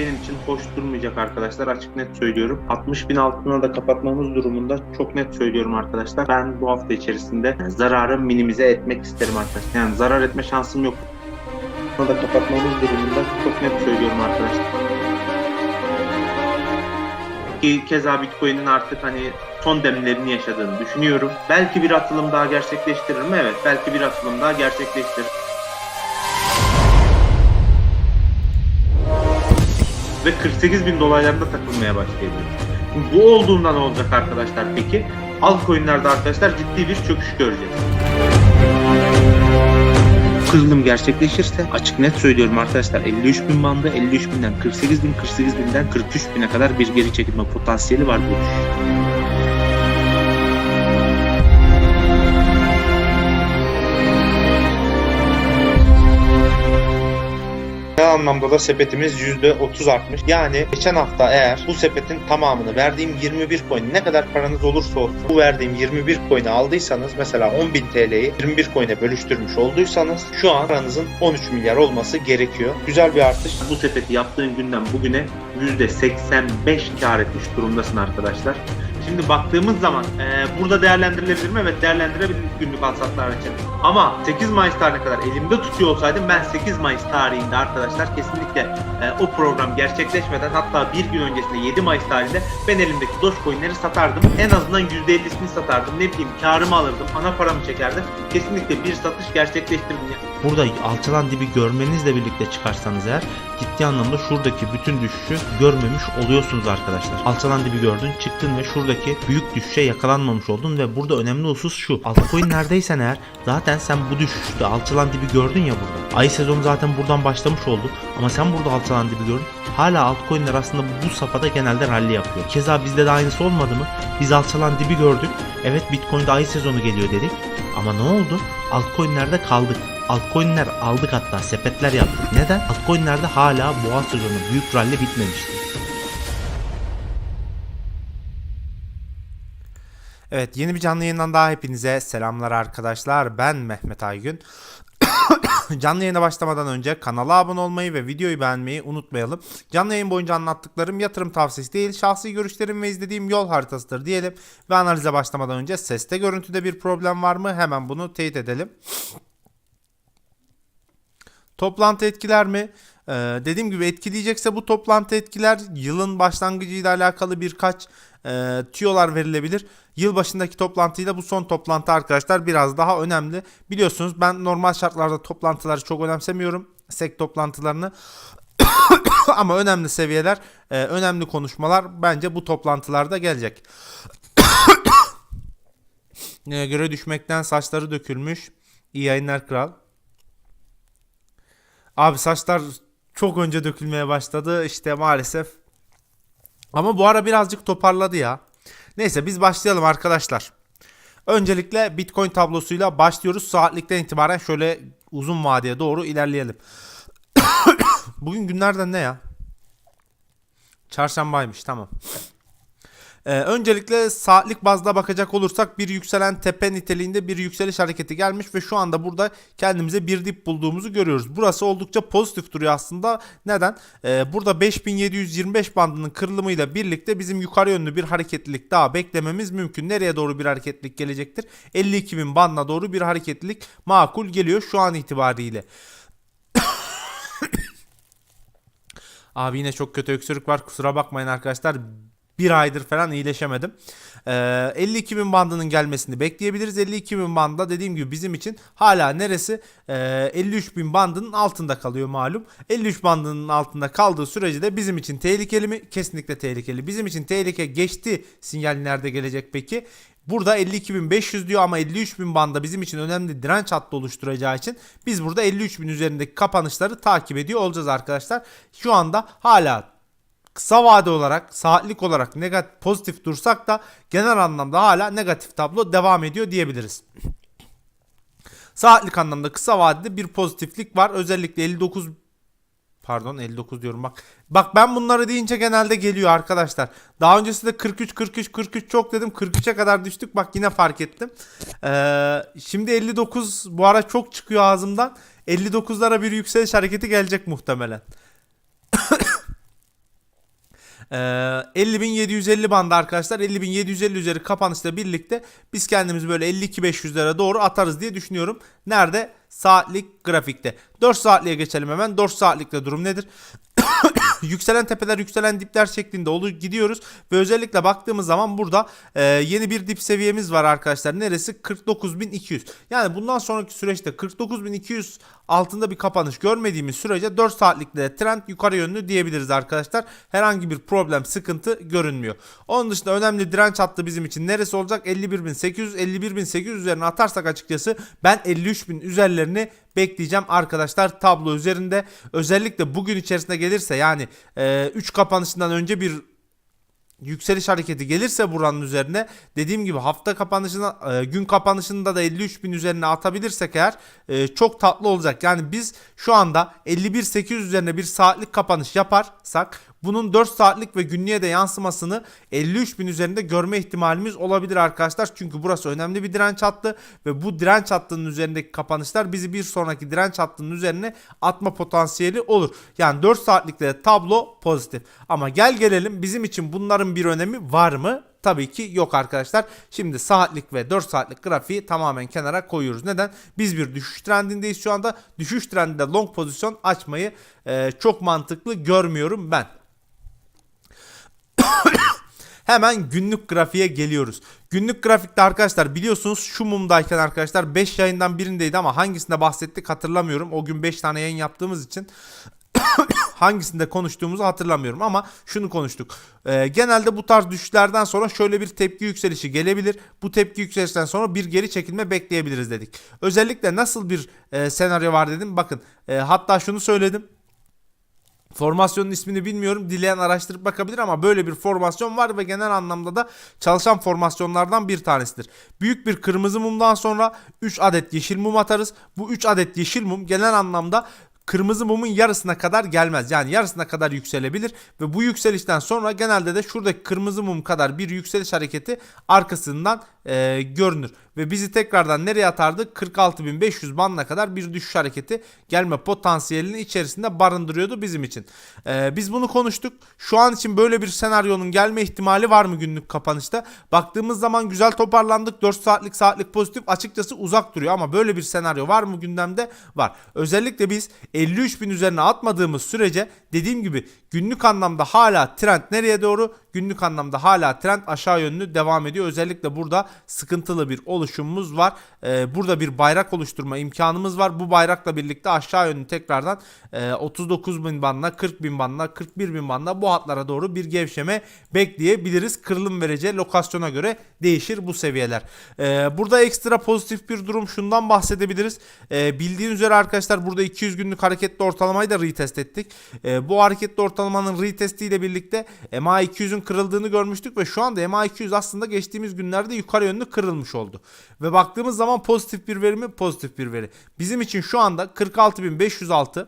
benim için hoş durmayacak arkadaşlar. Açık net söylüyorum. 60 bin altına da kapatmamız durumunda çok net söylüyorum arkadaşlar. Ben bu hafta içerisinde zararı minimize etmek isterim arkadaşlar. Yani zarar etme şansım yok. Bunu da kapatmamız durumunda çok net söylüyorum arkadaşlar. Ki keza Bitcoin'in artık hani son demlerini yaşadığını düşünüyorum. Belki bir atılım daha gerçekleştiririm. Evet belki bir atılım daha gerçekleştiririm. Ve 48 bin dolaylarında takılmaya başlayabilir. Bu olduğunda ne olacak arkadaşlar peki? Altcoin'lerde arkadaşlar ciddi bir çöküş göreceğiz. Kırılım gerçekleşirse açık net söylüyorum arkadaşlar 53 bin bandı 53 binden 48 bin 48 binden 43 bine kadar bir geri çekilme potansiyeli var bu düşüş. Anlamda da sepetimiz %30 artmış. Yani geçen hafta eğer bu sepetin tamamını verdiğim 21 coin ne kadar paranız olursa olsun bu verdiğim 21 coin'i aldıysanız mesela 10.000 TL'yi 21 coin'e bölüştürmüş olduysanız şu an paranızın 13 milyar olması gerekiyor. Güzel bir artış. Bu sepeti yaptığın günden bugüne %85 kar etmiş durumdasın arkadaşlar. Şimdi baktığımız zaman e, burada değerlendirilebilir mi? Evet değerlendirebiliriz günlük alsatlar için. Ama 8 Mayıs tarihine kadar elimde tutuyor olsaydım ben 8 Mayıs tarihinde arkadaşlar kesinlikle e, o program gerçekleşmeden hatta bir gün öncesinde 7 Mayıs tarihinde ben elimdeki Dogecoin'leri satardım. En azından %50'sini satardım. Ne bileyim karımı alırdım. Ana paramı çekerdim. Kesinlikle bir satış gerçekleştirdim. Burada alçalan dibi görmenizle birlikte çıkarsanız eğer ciddi anlamda şuradaki bütün düşüşü görmemiş oluyorsunuz arkadaşlar. Alçalan dibi gördün çıktın ve şuradaki büyük düşüşe yakalanmamış oldun ve burada önemli husus şu. Altcoin neredeysen eğer zaten sen bu düşüşte alçalan dibi gördün ya burada. Ay sezonu zaten buradan başlamış oldu ama sen burada alçalan dibi gördün. Hala altcoin'ler aslında bu safhada genelde rally yapıyor. Keza bizde de aynısı olmadı mı? Biz alçalan dibi gördük. Evet Bitcoin'de ay sezonu geliyor dedik. Ama ne oldu? Altcoin'lerde kaldık. Altcoin'ler aldık hatta sepetler yaptık. Neden? Altcoin'lerde hala boğa sezonu büyük rally bitmemişti. Evet yeni bir canlı yayından daha hepinize selamlar arkadaşlar. Ben Mehmet Aygün. Canlı yayına başlamadan önce kanala abone olmayı ve videoyu beğenmeyi unutmayalım. Canlı yayın boyunca anlattıklarım yatırım tavsiyesi değil, şahsi görüşlerim ve izlediğim yol haritasıdır diyelim. Ve analize başlamadan önce seste görüntüde bir problem var mı? Hemen bunu teyit edelim. Toplantı etkiler mi? Ee, dediğim gibi etkileyecekse bu toplantı etkiler yılın başlangıcıyla alakalı birkaç e, tüyolar verilebilir. Yıl başındaki toplantıyla bu son toplantı arkadaşlar biraz daha önemli. Biliyorsunuz ben normal şartlarda toplantıları çok önemsemiyorum. SEK toplantılarını. Ama önemli seviyeler, e, önemli konuşmalar bence bu toplantılarda gelecek. Göre düşmekten saçları dökülmüş. İyi yayınlar kral. Abi saçlar çok önce dökülmeye başladı işte maalesef. Ama bu ara birazcık toparladı ya. Neyse biz başlayalım arkadaşlar. Öncelikle Bitcoin tablosuyla başlıyoruz. Saatlikten itibaren şöyle uzun vadeye doğru ilerleyelim. Bugün günlerden ne ya? Çarşambaymış tamam. Ee, öncelikle saatlik bazda bakacak olursak bir yükselen tepe niteliğinde bir yükseliş hareketi gelmiş ve şu anda burada kendimize bir dip bulduğumuzu görüyoruz. Burası oldukça pozitif duruyor aslında. Neden? Ee, burada 5725 bandının kırılımıyla birlikte bizim yukarı yönlü bir hareketlilik daha beklememiz mümkün. Nereye doğru bir hareketlilik gelecektir? 52.000 bandına doğru bir hareketlilik makul geliyor şu an itibariyle. Abi yine çok kötü öksürük var kusura bakmayın arkadaşlar bir aydır falan iyileşemedim. Ee, 52 bin bandının gelmesini bekleyebiliriz. 52 bin banda dediğim gibi bizim için hala neresi? Ee, 53 bin bandının altında kalıyor malum. 53 bandının altında kaldığı sürece de bizim için tehlikeli mi? Kesinlikle tehlikeli. Bizim için tehlike geçti sinyal nerede gelecek peki? Burada 52.500 diyor ama 53.000 banda bizim için önemli direnç hattı oluşturacağı için biz burada 53.000 üzerindeki kapanışları takip ediyor olacağız arkadaşlar. Şu anda hala kısa vade olarak saatlik olarak negatif pozitif dursak da genel anlamda hala negatif tablo devam ediyor diyebiliriz. Saatlik anlamda kısa vadede bir pozitiflik var. Özellikle 59 Pardon 59 diyorum bak. Bak ben bunları deyince genelde geliyor arkadaşlar. Daha öncesinde 43 43 43 çok dedim. 43'e kadar düştük. Bak yine fark ettim. Ee, şimdi 59 bu ara çok çıkıyor ağzımdan. 59'lara bir yükseliş hareketi gelecek muhtemelen. Ee, 50.750 bandı arkadaşlar. 50.750 üzeri kapanışla birlikte biz kendimizi böyle 52.500'lere doğru atarız diye düşünüyorum. Nerede? Saatlik grafikte. 4 saatliğe geçelim hemen. 4 saatlikte durum nedir? yükselen tepeler yükselen dipler şeklinde olur gidiyoruz ve özellikle baktığımız zaman burada e, yeni bir dip seviyemiz var arkadaşlar. Neresi? 49.200. Yani bundan sonraki süreçte 49.200 altında bir kapanış görmediğimiz sürece 4 saatlikte trend yukarı yönlü diyebiliriz arkadaşlar. Herhangi bir problem, sıkıntı görünmüyor. Onun dışında önemli direnç hattı bizim için neresi olacak? 51.800 51.800 üzerine atarsak açıkçası ben 53.000 üzerlerini bekleyeceğim arkadaşlar tablo üzerinde. Özellikle bugün içerisinde gelirse yani 3 kapanışından önce bir yükseliş hareketi gelirse buranın üzerine dediğim gibi hafta kapanışına e, gün kapanışında da 53 bin üzerine atabilirsek eğer e, çok tatlı olacak. Yani biz şu anda 51.800 üzerine bir saatlik kapanış yaparsak bunun 4 saatlik ve günlüğe de yansımasını 53 bin üzerinde görme ihtimalimiz olabilir arkadaşlar. Çünkü burası önemli bir direnç hattı ve bu direnç hattının üzerindeki kapanışlar bizi bir sonraki direnç hattının üzerine atma potansiyeli olur. Yani 4 saatlikte tablo pozitif. Ama gel gelelim bizim için bunların bir önemi var mı? Tabii ki yok arkadaşlar. Şimdi saatlik ve 4 saatlik grafiği tamamen kenara koyuyoruz. Neden? Biz bir düşüş trendindeyiz şu anda. Düşüş trendinde long pozisyon açmayı e, çok mantıklı görmüyorum ben. Hemen günlük grafiğe geliyoruz. Günlük grafikte arkadaşlar biliyorsunuz şu mumdayken arkadaşlar 5 yayından birindeydi ama hangisinde bahsettik hatırlamıyorum. O gün 5 tane yayın yaptığımız için hangisinde konuştuğumuzu hatırlamıyorum ama şunu konuştuk. Ee, genelde bu tarz düşüşlerden sonra şöyle bir tepki yükselişi gelebilir. Bu tepki yükselişten sonra bir geri çekilme bekleyebiliriz dedik. Özellikle nasıl bir e, senaryo var dedim. Bakın e, hatta şunu söyledim. Formasyonun ismini bilmiyorum. Dileyen araştırıp bakabilir ama böyle bir formasyon var ve genel anlamda da çalışan formasyonlardan bir tanesidir. Büyük bir kırmızı mumdan sonra 3 adet yeşil mum atarız. Bu 3 adet yeşil mum genel anlamda kırmızı mumun yarısına kadar gelmez. Yani yarısına kadar yükselebilir ve bu yükselişten sonra genelde de şuradaki kırmızı mum kadar bir yükseliş hareketi arkasından e, görünür. Ve bizi tekrardan nereye atardı? 46.500 bandına kadar bir düşüş hareketi gelme potansiyelini içerisinde barındırıyordu bizim için. E, biz bunu konuştuk. Şu an için böyle bir senaryonun gelme ihtimali var mı günlük kapanışta? Baktığımız zaman güzel toparlandık. 4 saatlik saatlik pozitif açıkçası uzak duruyor ama böyle bir senaryo var mı gündemde? Var. Özellikle biz 53.000 üzerine atmadığımız sürece dediğim gibi günlük anlamda hala trend nereye doğru? Günlük anlamda hala trend aşağı yönlü devam ediyor. Özellikle burada sıkıntılı bir oluşumumuz var. Ee, burada bir bayrak oluşturma imkanımız var. Bu bayrakla birlikte aşağı yönlü tekrardan e, 39 bin bandına, 40 bin bandına, 41 bin bandına bu hatlara doğru bir gevşeme bekleyebiliriz. Kırılım vereceği lokasyona göre değişir bu seviyeler. Ee, burada ekstra pozitif bir durum şundan bahsedebiliriz. Ee, bildiğiniz üzere arkadaşlar burada 200 günlük hareketli ortalamayı da retest ettik. Ee, bu hareketli ortalamanın retestiyle birlikte MA 200'ün kırıldığını görmüştük ve şu anda MA 200 aslında geçtiğimiz günlerde yukarı yönlü kırılmış oldu. Ve baktığımız zaman pozitif bir veri mi? Pozitif bir veri. Bizim için şu anda 46.506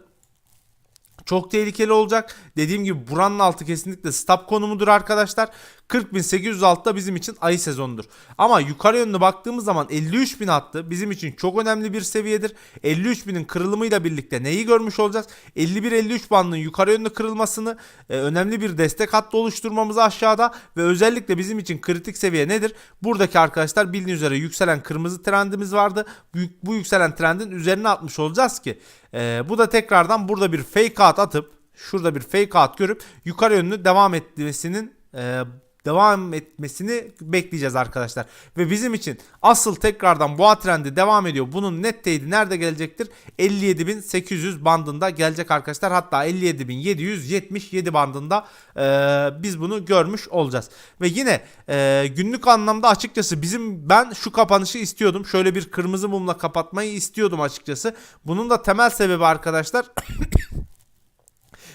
çok tehlikeli olacak. Dediğim gibi buranın altı kesinlikle stop konumudur arkadaşlar. 40.806 da bizim için ayı sezonudur. Ama yukarı yönlü baktığımız zaman 53.000 hattı bizim için çok önemli bir seviyedir. 53.000'in kırılımıyla birlikte neyi görmüş olacağız? 51-53 bandının yukarı yönlü kırılmasını e, önemli bir destek hattı oluşturmamızı aşağıda ve özellikle bizim için kritik seviye nedir? Buradaki arkadaşlar bildiğiniz üzere yükselen kırmızı trendimiz vardı. Bu, bu yükselen trendin üzerine atmış olacağız ki e, bu da tekrardan burada bir fake out atıp şurada bir fake out görüp yukarı yönlü devam etmesinin e, devam etmesini bekleyeceğiz arkadaşlar. Ve bizim için asıl tekrardan boğa trendi devam ediyor. Bunun net teyidi nerede gelecektir? 57.800 bandında gelecek arkadaşlar. Hatta 57.777 bandında e, biz bunu görmüş olacağız. Ve yine e, günlük anlamda açıkçası bizim ben şu kapanışı istiyordum. Şöyle bir kırmızı mumla kapatmayı istiyordum açıkçası. Bunun da temel sebebi arkadaşlar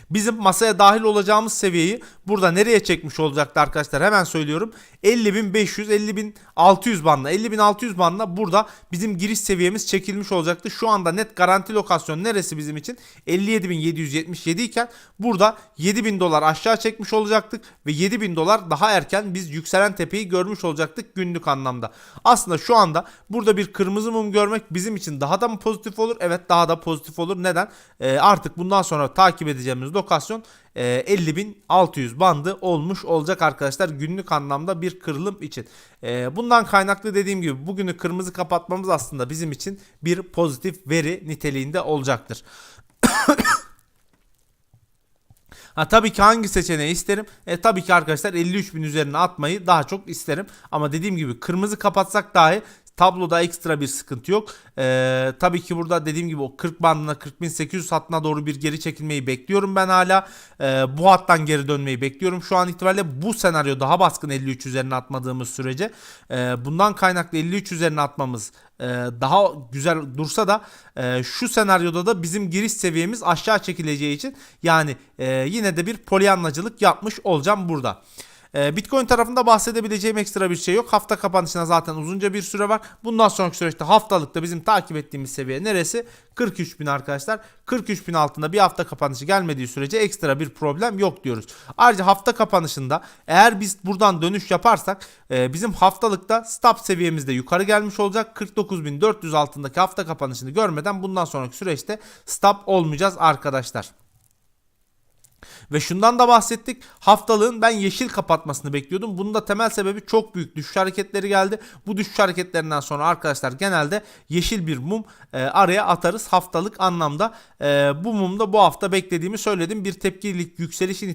bizim masaya dahil olacağımız seviyeyi burada nereye çekmiş olacaktı arkadaşlar hemen söylüyorum. 50.500 50.600 bandına 50.600 bandına burada bizim giriş seviyemiz çekilmiş olacaktı. Şu anda net garanti lokasyon neresi bizim için? 57.777 iken burada 7.000 dolar aşağı çekmiş olacaktık ve 7.000 dolar daha erken biz yükselen tepeyi görmüş olacaktık günlük anlamda. Aslında şu anda burada bir kırmızı mum görmek bizim için daha da mı pozitif olur? Evet daha da pozitif olur. Neden? Ee, artık bundan sonra takip edeceğimiz lokasyon e, 50.600 bandı olmuş olacak arkadaşlar günlük anlamda bir kırılım için. E, bundan kaynaklı dediğim gibi bugünü kırmızı kapatmamız aslında bizim için bir pozitif veri niteliğinde olacaktır. Ha tabii ki hangi seçeneği isterim? E tabii ki arkadaşlar 53 bin üzerine atmayı daha çok isterim. Ama dediğim gibi kırmızı kapatsak dahi tabloda ekstra bir sıkıntı yok. Ee, tabii ki burada dediğim gibi o 40 bandına 40.800 hattına doğru bir geri çekilmeyi bekliyorum ben hala. Ee, bu hattan geri dönmeyi bekliyorum. Şu an itibariyle bu senaryo daha baskın 53 üzerine atmadığımız sürece. Ee, bundan kaynaklı 53 üzerine atmamız e, daha güzel dursa da e, şu senaryoda da bizim giriş seviyemiz aşağı çekileceği için yani e, yine de bir polyanlacılık yapmış olacağım burada. E, Bitcoin tarafında bahsedebileceğim ekstra bir şey yok. Hafta kapanışına zaten uzunca bir süre var. Bundan sonraki süreçte haftalıkta bizim takip ettiğimiz seviye neresi? 43 bin arkadaşlar. 43 bin altında bir hafta kapanışı gelmediği sürece ekstra bir problem yok diyoruz. Ayrıca hafta kapanışında eğer biz buradan dönüş yaparsak e, bizim haftalıkta stop seviyemizde yukarı gelmiş olacak. 49.400 altındaki hafta kapanışını görmeden bundan sonraki süreçte stop olmayacağız arkadaşlar. Ve şundan da bahsettik. Haftalığın ben yeşil kapatmasını bekliyordum. Bunun da temel sebebi çok büyük düşüş hareketleri geldi. Bu düşüş hareketlerinden sonra arkadaşlar genelde yeşil bir mum e, araya atarız haftalık anlamda. E, bu mumda bu hafta beklediğimi söyledim. Bir tepkilik yükselişin